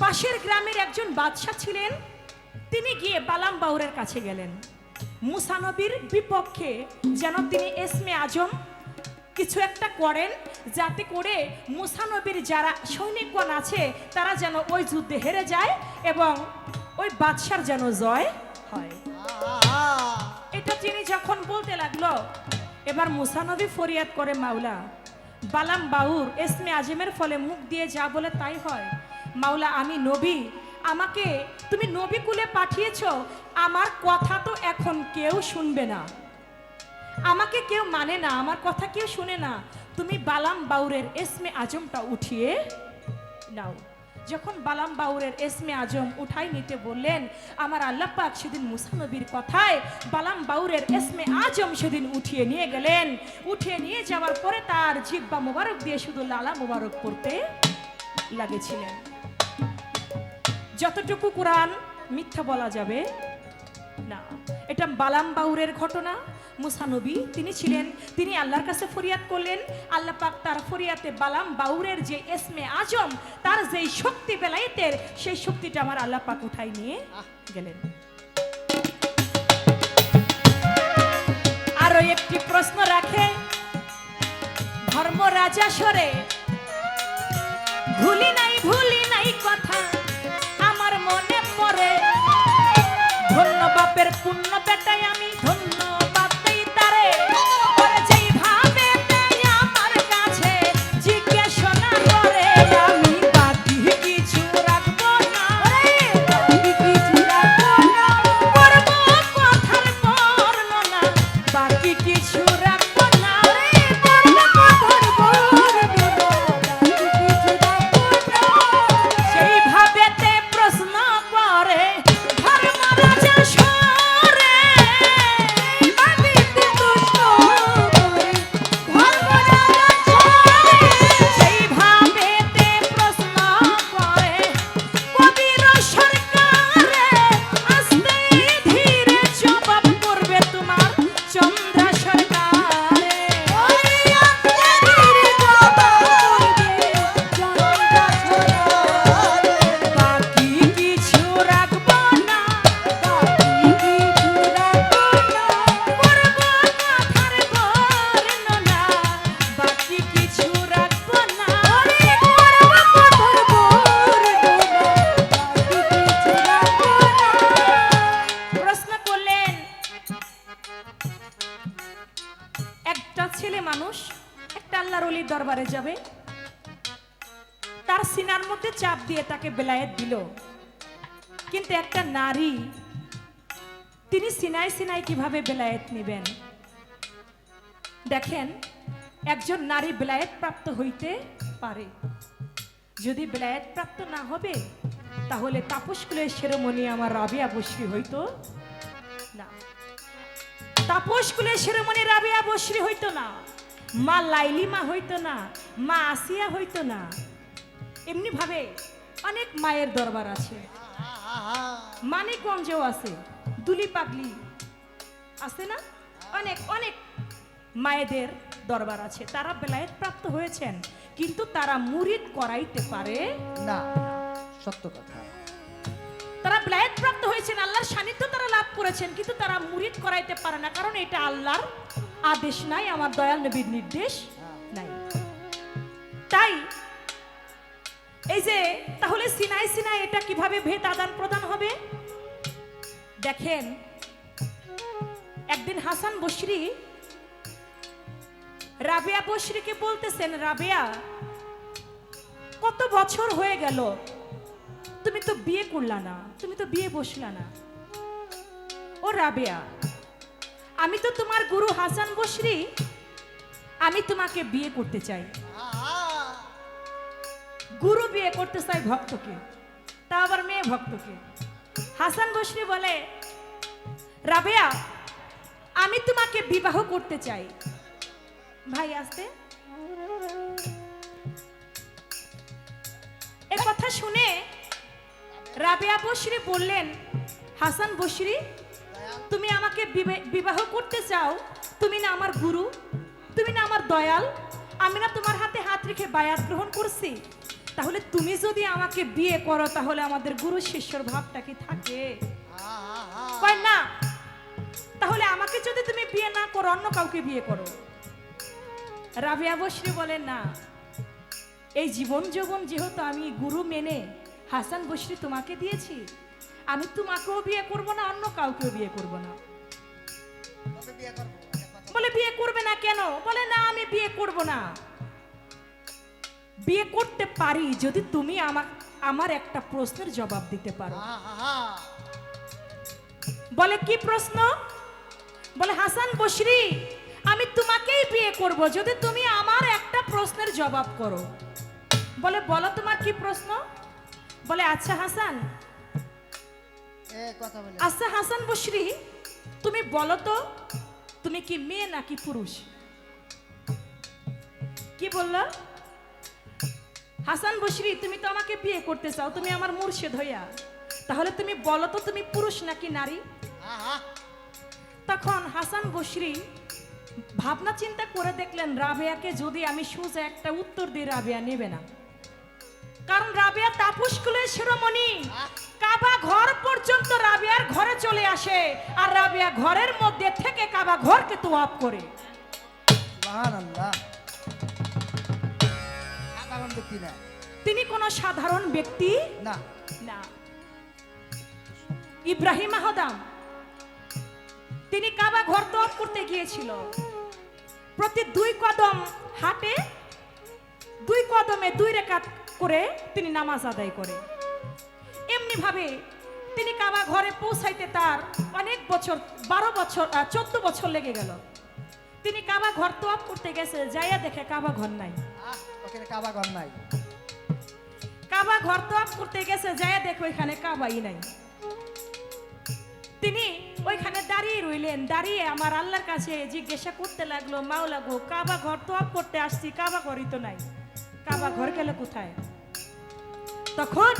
পাশের গ্রামের একজন বাদশা ছিলেন। তিনি গিয়ে বালাম বাউরের কাছে গেলেন। মুসানবীর বিপক্ষে যেন তিনি এসমে আজম কিছু একটা করেন, যাতে করে মুসানবীর যারা সৈনিকগণ আছে, তারা যেন ওই যুদ্ধে হেরে যায় এবং ওই বাদশার যেন জয় হয়। এটা তিনি যখন বলতে লাগল, এবার মুসানবী ফরিয়াদ করে, মাওলা, বালাম বাউর এসমে আজমের ফলে মুখ দিয়ে যা বলে তাই হয়। মাওলা, আমি নবী। আমাকে তুমি নবী কুলে পাঠিয়েছ। আমার কথা তো এখন কেউ শুনবে না। আমাকে কেউ মানে না, আমার কথা কেউ শুনে না। তুমি বালাম বাউরের এসমে আজমটা উঠিয়ে নাও। যখন বালাম বাউরের এসমে আজম উঠাই নিতে বললেন, আমার আল্লাহ পাক সেদিন মুসানবীর কথায় বালাম বাউরের এসমে আজম সেদিন উঠিয়ে নিয়ে গেলেন। উঠিয়ে নিয়ে যাওয়ার পরে তার জিব্বা মোবারক দিয়ে শুধু লালা মোবারক করতে লাগেছিলেন। যতটুকু কোরআন মিথ্যা বলা যাবে, না। এটা বালাম বাউরের ঘটনা। মুসানবী তিনি ছিলেন, তিনি আল্লাহর কাছে ফরিয়াদ করলেন। আল্লাহ পাক তার ফরিয়াতে বালাম বাউরের যে এসমে আজম, তার যেই শক্তি বেলায়েতের, সেই শক্তিটা আমার আল্লাহ পাক উঠাই নিয়ে গেলেন। আরও একটি প্রশ্ন রাখে। ধর্ম রাজা সরে। ভুলি নাই ভুলি নাই কথা। বাপের পুণ্য পেটাই আমি। যাবে। তার সিনার মধ্যে চাপ দিয়ে তাকে বেলায়েত দিল। কিন্তু একটা নারী, তিনি সিনাই সিনাই কীভাবে বেলায়েত নেবেন? দেখেন, একজন নারী বেলায়েত প্রাপ্ত হইতে পারে। যদি বেলায়েত প্রাপ্ত না হবে, তাহলে তাপসকুলের শিরোমণি আমার রাবিয়া বসরি হইতো না। তাপসকুলের শিরোমণি রাবিয়া বসরি হইতো না। মা লাইলিমা হইতো না, মা আসিয়া হইতো না। এমনি ভাবে অনেক মায়ের দরবার আছে। মানিকগঞ্জেও আছে দুলি পাগলি আছে না? অনেক অনেক মায়েদের দরবার আছে। তারা বেলায়েত প্রাপ্ত হয়েছেন, কিন্তু তারা মুরিদ করাইতে পারে না, সত্য কথা। তারা বেলায়েত প্রাপ্ত হয়েছেন, আল্লাহর সান্নিধ্য তারা লাভ করেছেন, কিন্তু তারা মুরিদ করাইতে পারে না, কারণ এটা আল্লাহর আদেশ নাই, আমার দয়াল নবীর নির্দেশ নাই। তাই এই যে, তাহলে সিনাই সিনাই এটা কীভাবে ভেদ আদান প্রদান হবে? দেখেন, একদিন হাসান বসরি রাবেয়া বসরিকে বলতেছেন, রাবেয়া, কত বছর হয়ে গেল? তুমি তো বিয়ে করলা না, তুমি তো বিয়ে বসলা না। ও রাবেয়া, আমি তো তোমার গুরু হাসান বসরি আমি তোমাকে বিয়ে করতে চাই। গুরু বিয়ে করতে চাই ভক্তকে, তা আবার মেয়ে ভক্তকে। হাসান বসরি বলে, রাবেয়া, আমি তোমাকে বিবাহ করতে চাই। ভাই আসতে। এ কথা শুনে রাবেয়া বসরি বললেন, হাসান বসরি তুমি আমাকে বিবে- বিবাহ করতে চাও? তুমি না আমার গুরু? তুমি না আমার দয়াল? আমি না তোমার হাতে হাত রেখে বায়াত গ্রহণ করছি? তাহলে তুমি যদি আমাকে বিয়ে করো, তাহলে আমাদের গুরু শিষ্যর ভাবটা কি থাকে? না। তাহলে আমাকে যদি তুমি বিয়ে না করো, অন্য কাউকে বিয়ে করো? রাবিয়া বসরি বলে না। এই জীবন যৌবন যেহেতু আমি গুরু মেনে হাসান বসরি তোমাকে দিয়েছি। আমি তোমাকেও বিয়ে করব না অন্য কাউকেও বিয়ে করব না। বিয়ে করব? বলে বিয়ে করবে না কেন? বলে না আমি বিয়ে করব না। বিয়ে করতে পারি যদি তুমি আমার আমার একটা প্রশ্নের জবাব দিতে পারো। বলে কি প্রশ্ন? বলে হাসান বসরি আমি তোমাকেই বিয়ে করব যদি তুমি আমার একটা প্রশ্নের জবাব করো। বলে বলো তোমার কি প্রশ্ন? বলে আচ্ছা হাসান। আচ্ছা হাসান বসরি তুমি বলো তো তুমি কি মেয়ে নাকি পুরুষ? কি বলল? হাসান বসরি তুমি তো আমাকে বিয়ে করতে চাও তুমি আমার মুর্শিদ হইয়া। তাহলে তুমি বলো তো তুমি পুরুষ নাকি নারী? তখন হাসান বসরি ভাবনা চিন্তা করে দেখলেন রাবেয়াকে যদি আমি সোজা একটা উত্তর দিই রাবেয়া নেবে না। কারণ রাবেয়া তাপস কুলের শিরোমণি কাবা ঘর পর্যন্ত রাবেয়ার ঘরে চলে আসে আর রাবেয়া ঘরের মধ্যে থেকে কাবা ঘরকে তোয়াপ করে। সুবহানাল্লাহ। সাধারণ ব্যক্তি না। তিনি কোন সাধারণ ব্যক্তি না। না। ইব্রাহিম আহদাম। তিনি কাবা ঘর তপ করতে গিয়েছিল। প্রতি দুই কদম হাঁটে দুই কদমে দুই রেখাত করে তিনি নামাজ আদায় করে। এমনি ভাবে তিনি কাবা ঘরে পৌঁছাইতে তার অনেক বছর বারো বছর চোদ্দ বছর লেগে গেল। তিনি কাবা ঘর তোয়াপ করতে গেছে যাইয়া দেখে কাবা ঘর নাই। কাবা ঘর নাই। কাবা ঘর তোয়াপ করতে গেছে যায় দেখো এখানে কাবাই নাই। তিনি ওইখানে দাঁড়িয়ে রইলেন দাঁড়িয়ে আমার আল্লাহর কাছে জিজ্ঞাসা করতে লাগল মাওলা গো কাবা ঘর তোয়াপ করতে আসছি কাবা ঘরই তো নাই। কাবা ঘর গেল কোথায়? তখন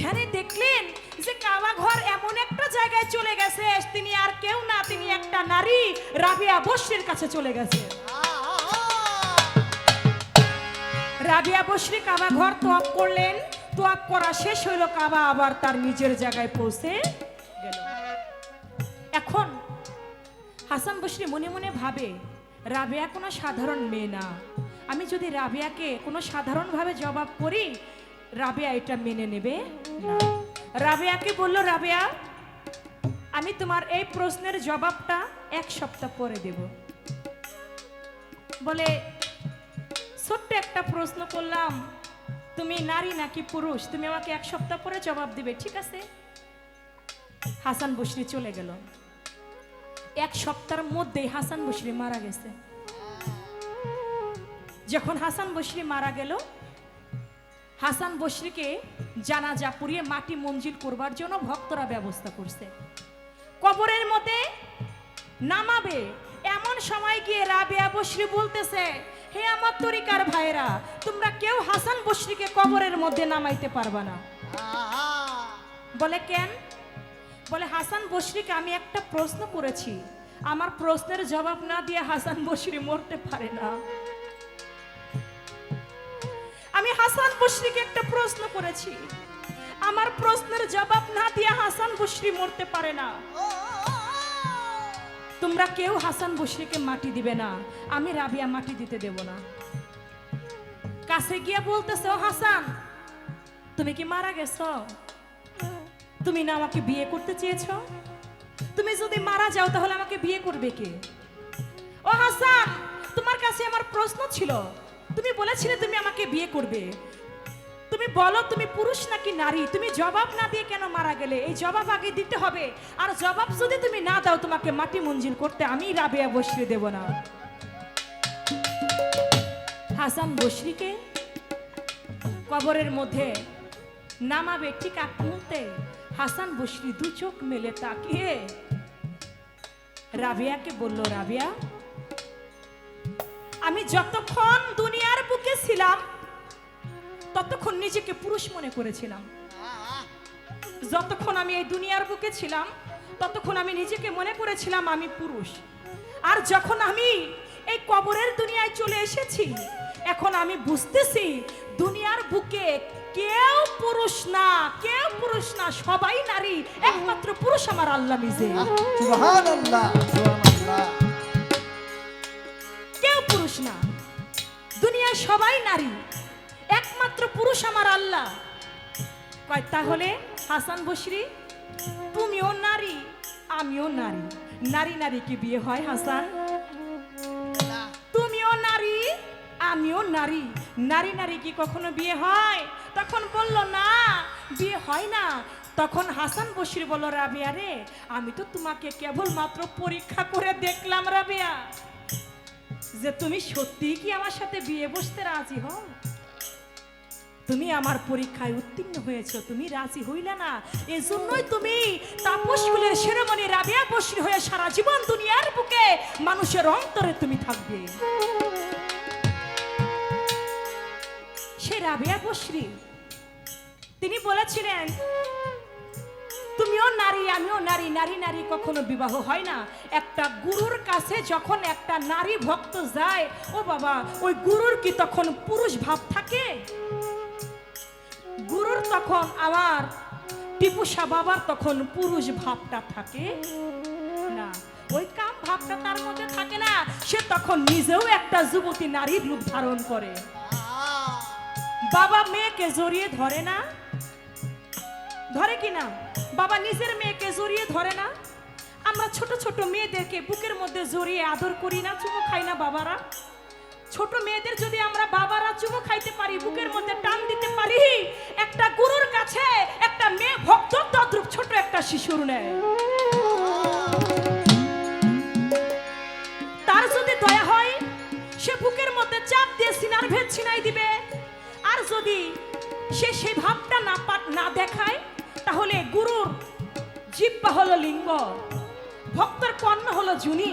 ধ্যানে দেখলেন যে কাবা ঘর এমন একটা জায়গায় চলে গেছে, তিনি আর কেউ না, তিনি একটা নারী, রাবিয়া বসরির কাছে চলে গেছে। রাবিয়া বসরি কাবা ঘর তোয়াপ করলেন তোয়াপ করা শেষ হইল, কাবা আবার তার নিজের জায়গায় পৌঁছে গেল। এখন হাসান বসরি মনে মনে ভাবে, রাবেয়া কোনো সাধারণ মেয়ে না। আমি যদি রাবিয়াকে কোনো সাধারণভাবে জবাব করি, রাবিয়া এটা মেনে নেবে রাবেয়াকে বলল, রাবেয়া, আমি তোমার এই প্রশ্নের জবাবটা এক সপ্তাহ পরে দেব। বলে ছোট্ট একটা প্রশ্ন করলাম, তুমি নারী নাকি পুরুষ? তুমি আমাকে এক সপ্তাহ পরে জবাব দিবে, ঠিক আছে? হাসান বসরি চলে গেল। এক সপ্তাহের মধ্যেই হাসান বসরি মারা গেছে। যখন হাসান বসরি মারা গেল, হাসান বসরিকে জানাজা পুড়িয়ে মাটি মঞ্জিল করবার জন্য ভক্তরা ব্যবস্থা করছে। কবরের মধ্যে নামাবে। এমন সময় গিয়ে রাবেয়া বসরি বলতেছে, হে আমার তরিকার ভাইরা তোমরা কেউ হাসান বসরিকে কবরের মধ্যে নামাইতে পারবা না। বলে, কেন? বলে, হাসান বসরিকে আমি একটা প্রশ্ন করেছি। আমার প্রশ্নের জবাব না দিয়ে হাসান বসরি মরতে পারে না। আমি হাসান বসরিকে একটা প্রশ্ন করেছি। আমার প্রশ্নের জবাব না দিয়ে হাসান বসরি মরতে পারে না। তোমরা কেউ হাসান বসরিকে মাটি দিবে না, আমি রাবিয়া মাটি দিতে দেব না। কাছে গিয়ে বলতেছো, হাসান, তুমি কি মারা গেছো? তুমি না আমাকে বিয়ে করতে চেয়েছো? তুমি যদি মারা যাও, তাহলে আমাকে বিয়ে করবে কে? ও হাসান, তোমার কাছে আমার প্রশ্ন ছিল তুমি বলেছিলে তুমি আমাকে বিয়ে করবে। তুমি বলো তুমি পুরুষ নাকি নারী? তুমি জবাব না দিয়ে কেন মারা গেলে? এই জবাব আগে দিতে হবে। আর জবাব যদি তুমি না দাও তোমাকে মাটি মঞ্জিল করতে, আমি রাবেয়া বসিয়ে দেব না। হাসান বসরিকে কবরের মধ্যে নামাবে ঠিক আগ মুহূর্তে। হাসান বসরি দু চোখ মেলে তাকিয়ে রাবিয়াকে বলল, রাবিয়া আমি যতক্ষণ দুনিয়ার বুকে ছিলাম, ততক্ষণ নিজেকে পুরুষ মনে করেছিলাম। যতক্ষণ আমি এই দুনিয়ার বুকে ছিলাম, ততক্ষণ আমি নিজেকে মনে করেছিলাম আমি পুরুষ। আর যখন আমি এই কবরের দুনিয়ায় চলে এসেছি, এখন আমি বুঝতেছি দুনিয়ার বুকে কেউ পুরুষ না, কেউ পুরুষ না, সবাই নারী, একমাত্র পুরুষ আমার আল্লাহ নিজে। সুবহানাল্লাহ সুবহানাল্লাহ। দুনিয়ায় সবাই নারী। একমাত্র পুরুষ আমার আল্লাহ। তাহলে হাসান বসরি তুমিও নারী, আমিও নারী। নারী নারী কি বিয়ে হয়, হাসান? তুমিও নারী, আমিও নারী। নারী নারী কি কখনো বিয়ে হয়? তখন বলল, না, বিয়ে হয় না। তখন হাসান বসির বলল, রাবিয়া রে, আমি তো তোমাকে কেবলমাত্র পরীক্ষা করে দেখলাম, রাবিয়া। যে তুমি সত্যিই কি আমার সাথে বিয়ে বসতে রাজি হও? তুমি আমার পরীক্ষায় উত্তীর্ণ হয়েছ, তুমি রাজি হইলে না। এজন্যই তুমি তাপস ফুলের শিরোমণি রাবিয়া বসির হয়ে সারা জীবন দুনিয়ার বুকে মানুষের অন্তরে তুমি থাকবে। সে রাবিয়া বসরি, তিনি বলেছিলেন তুমিও নারী, আমিও নারী নারী নারী কখনো বিবাহ হয় না। একটা গুরুর কাছে যখন একটা নারী ভক্ত যায়, ও বাবা, ওই গুরুর কি তখন পুরুষ ভাব থাকে? গুরুর তখন আমার টিপুসা বাবার তখন পুরুষ ভাবটা থাকে? না, ওই কাম ভাবটা তার মধ্যে থাকে না। সে তখন নিজেও একটা যুবতী নারীর রূপ ধারণ করে। বাবা মেয়েকে জড়িয়ে ধরে না? ধরে কি না? বাবা নিজের মেয়েকে জড়িয়ে ধরে না। আমরা ছোট ছোট মেয়েদেরকে বুকের মধ্যে জড়িয়ে আদর করি না, চুমো খাই না বাবারা। ছোট মেয়েদের যদি আমরা বাবারা চুমো খাইতে পারি, বুকের মধ্যে টান দিতে পারি, একটা গুরুর কাছে একটা মেয়ে ভক্ত তদ্রুপ ছোট একটা শিশুর নেয় তার যদি দয়া হয়, সে বুকের মধ্যে চাপ দিয়ে সিনার ভেদ ছিনাই দিবে। আর যদি সে সেই ভাবটা না না দেখায় তাহলে গুরুর জিব্বা হলো লিঙ্গ, ভক্তর কর্ণ হলো জুনি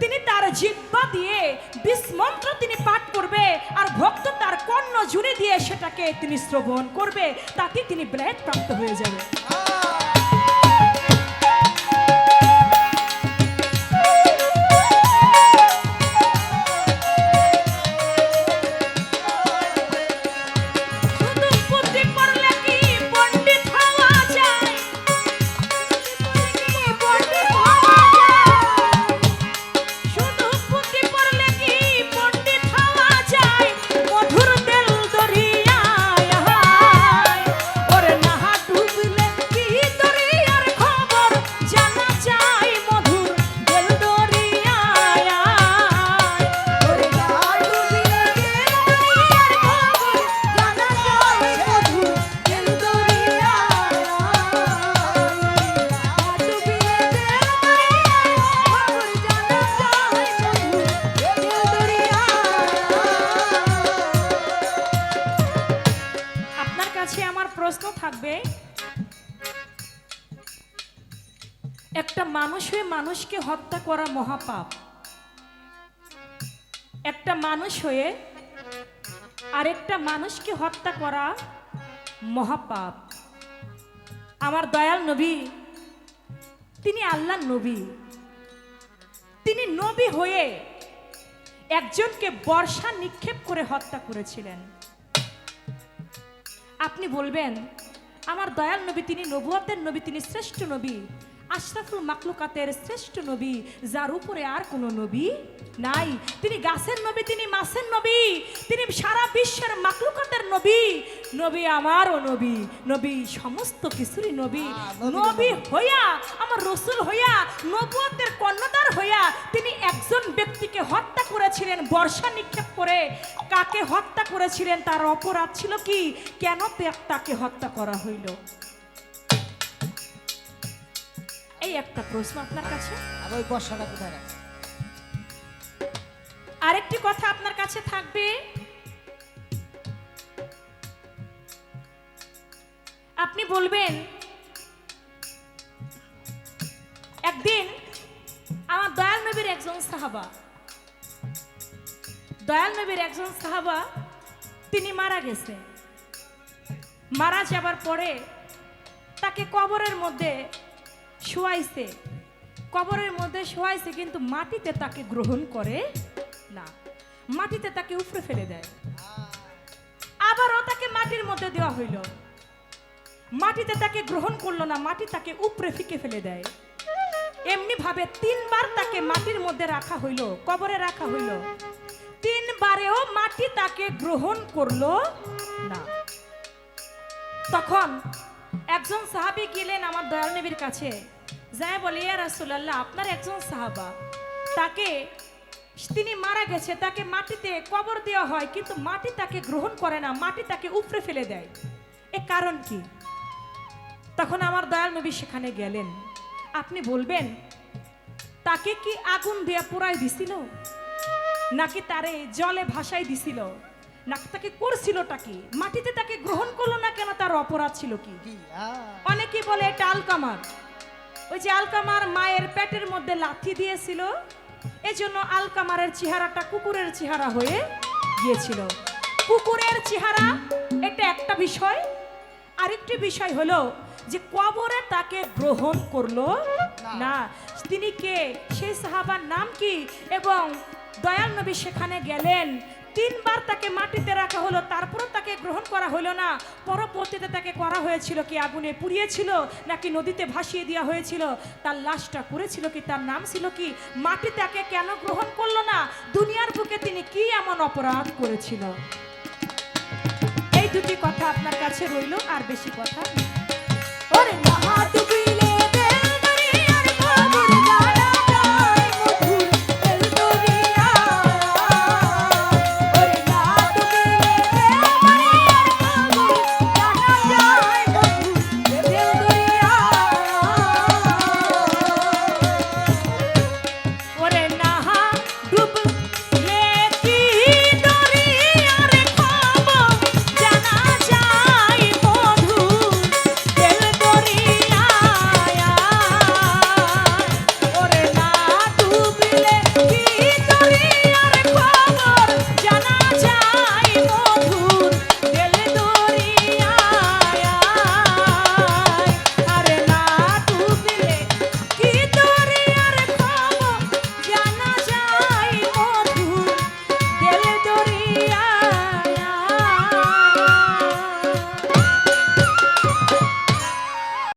তিনি তার জিব্বা দিয়ে বিস্মন্ত্র তিনি পাঠ করবে আর ভক্ত তার কর্ণ জুনি দিয়ে সেটাকে তিনি শ্রবণ করবে তাতে তিনি ব্রেড প্রাপ্ত হয়ে যাবে। মানুষ হয়ে মানুষকে হত্যা করা মহাপাপ। একটা মানুষ হয়ে আরেকটা মানুষকে হত্যা করা মহাপাপ। আমার দয়াল নবী, তিনি আল্লাহ নবী। তিনি নবী হয়ে একজনকে বর্ষা নিক্ষেপ করে হত্যা করেছিলেন। আপনি বলবেন, আমার দয়াল নবী তিনি নবুয়াতের নবী, তিনি শ্রেষ্ঠ নবী। আশরাফুল মাকলুকাতের শ্রেষ্ঠ নবী যার উপরে আর কোনো নবী নাই। তিনি গাছের নবী তিনি মাছের নবী তিনি সারা বিশ্বের মাকলুকাতের নবী। নবী আমারও নবী নবী সমস্ত কিছুরই নবী। নবী হইয়া আমার রসুল হইয়া নবুয়তের কর্ণধার হইয়া তিনি একজন ব্যক্তিকে হত্যা করেছিলেন বর্ষা নিক্ষেপ করে। কাকে হত্যা করেছিলেন তার অপরাধ ছিল কি? কেন তাকে হত্যা করা হইল? এই একটা প্রশ্ন আপনার কাছে। আর ওই বর্ষাটা কোথায় রাখছে? আরেকটি কথা আপনার কাছে থাকবে। আপনি বলবেন একদিন আমার দয়াল নবীর একজন সাহাবা দয়াল নবীর একজন সাহাবা তিনি মারা গেছে। মারা যাবার পরে তাকে কবরের মধ্যে শোয়াইছে। কবরের মধ্যে শোয়াইছে, কিন্তু মাটিতে তাকে গ্রহণ করে না। মাটিতে তাকে উপরে ফেলে দেয়। আবারও তাকে মাটির মধ্যে দেওয়া হইল। মাটিতে তাকে গ্রহণ করল না, মাটি তাকে উপরে ফিকে ফেলে দেয়। এমনি ভাবে তিনবার তাকে মাটির মধ্যে রাখা হইল, কবরে রাখা হইল। তিনবারেও মাটি তাকে গ্রহণ করল না। তখন একজন সাহাবি গেলেন আমার দয়াল নবীর কাছে। যায় বলে ইয়া রাসূলুল্লাহ আপনার একজন সাহাবা তাকে তিনি মারা গেছে তাকে মাটিতে কবর দেওয়া হয় কিন্তু মাটি তাকে গ্রহণ করে না মাটি তাকে উপড়ে ফেলে দেয়। এ কারণ কি? তখন আমার দয়াল নবী সেখানে গেলেন। আপনি বলবেন তাকে কি আগুন দেয়া পুরাই দিছিল? নাকি তারে জলে ভাসাই দিছিল? নাকি তাকে করছিলটা কি? মাটিতে তাকে গ্রহণ করল না কেন? তার অপরাধ ছিল কি? অনেকে বলে এটা আলকামার। ওই যে আলকামার মায়ের পেটের মধ্যে লাথি দিয়েছিল, এজন্য আলকামারের চেহারাটা কুকুরের চেহারা হয়ে গিয়েছিল। কুকুরের চেহারা এটা একটা বিষয়। আরেকটি বিষয় হলো যে কবরে তাকে গ্রহণ করল না। তিনি কে? সেই সাহাবার নাম কি? এবং দয়াল নবী সেখানে গেলেন তিনবার তাকে মাটিতে রাখা হলো, তারপরও তাকে গ্রহণ করা হলো না। পরবর্তীতে তাকে করা হয়েছিল কি, আগুনে পুড়িয়েছিল নাকি নদীতে ভাসিয়ে দেওয়া হয়েছিল? তার লাশটা করেছিল কি, তার নাম ছিল কি? মাটি তাকে কেন গ্রহণ করল না? দুনিয়ার বুকে তিনি কি এমন অপরাধ করেছিল? এই দুটি কথা আপনার কাছে রইল, আর বেশি কথা